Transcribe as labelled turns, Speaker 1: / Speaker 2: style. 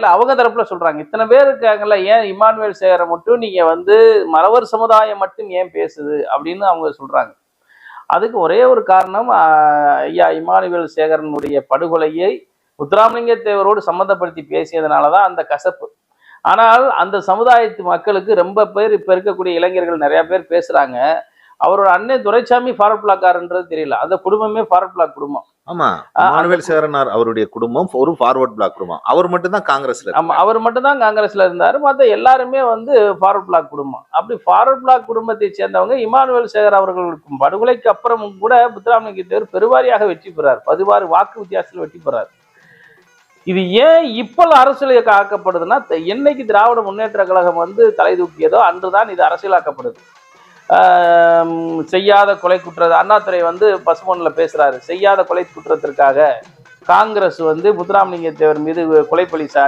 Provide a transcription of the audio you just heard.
Speaker 1: இல்லை அவங்க தரப்புல சொல்றாங்க. இத்தனை பேர் இருக்காங்கல்ல ஏன் இமானுவேல் சேகரை மட்டும் நீங்க வந்து மறவர் சமுதாயம் மட்டும் ஏன் பேசுது அப்படின்னு அவங்க சொல்றாங்க. அதுக்கு ஒரே ஒரு காரணம் ஐயா இமானுவேல் சேகரனுடைய படுகொலையை முத்துராமலிங்க தேவரோடு சம்மந்தப்படுத்தி பேசியதுனாலதான் அந்த கசப்பு. ஆனால் அந்த சமுதாயத்து மக்களுக்கு ரொம்ப பேர் இப்ப இருக்கக்கூடிய இளைஞர்கள் நிறைய பேர் பேசுறாங்க. அவரோட அண்ணன் துரைசாமி ஃபாரட் பிளாக்காருன்றது தெரியல. அந்த குடும்பமே ஃபாரட் பிளாக் குடும்பம்.
Speaker 2: ஆமா மானுவேல் சேரனார் அவருடைய குடும்பம் ஒரு ஃபார்வர்ட் பிளாக் குடும்பம். அவர் மட்டும் தான் காங்கிரஸ்ல
Speaker 1: ஆமா அவர் மட்டும் தான் காங்கிரஸ்ல இருந்தாரு. மற்ற எல்லாருமே வந்து ஃபார்வர்ட் பிளாக் குடும்பம். அப்படி ஃபார்வர்ட் பிளாக் குடும்பத்தை சேர்ந்தவங்க இமானுவேல் சேகர் அவர்களுக்கும் படுகொலைக்கு அப்புறமும் கூட முத்துராமலிங்க தேவர் பெருவாரியாக வெற்றி பெறார். பதிவாறு வாக்கு வித்தியாசத்தில் வெற்றி பெறார். இது ஏன் இப்போ அரசியல் ஆக்கப்படுதுன்னா என்னைக்கு திராவிட முன்னேற்ற கழகம் வந்து தலை தூக்கியதோ அன்றுதான் இது அரசியலாக்கப்படுது. செய்யாத கொலை குற்ற அண்ணாதுரை வந்து பசுபோனில் பேசுகிறாரு செய்யாத கொலை குற்றத்திற்காக காங்கிரஸ் வந்து முத்துராமலிங்க தேவர் மீது கொலைப்பழி சா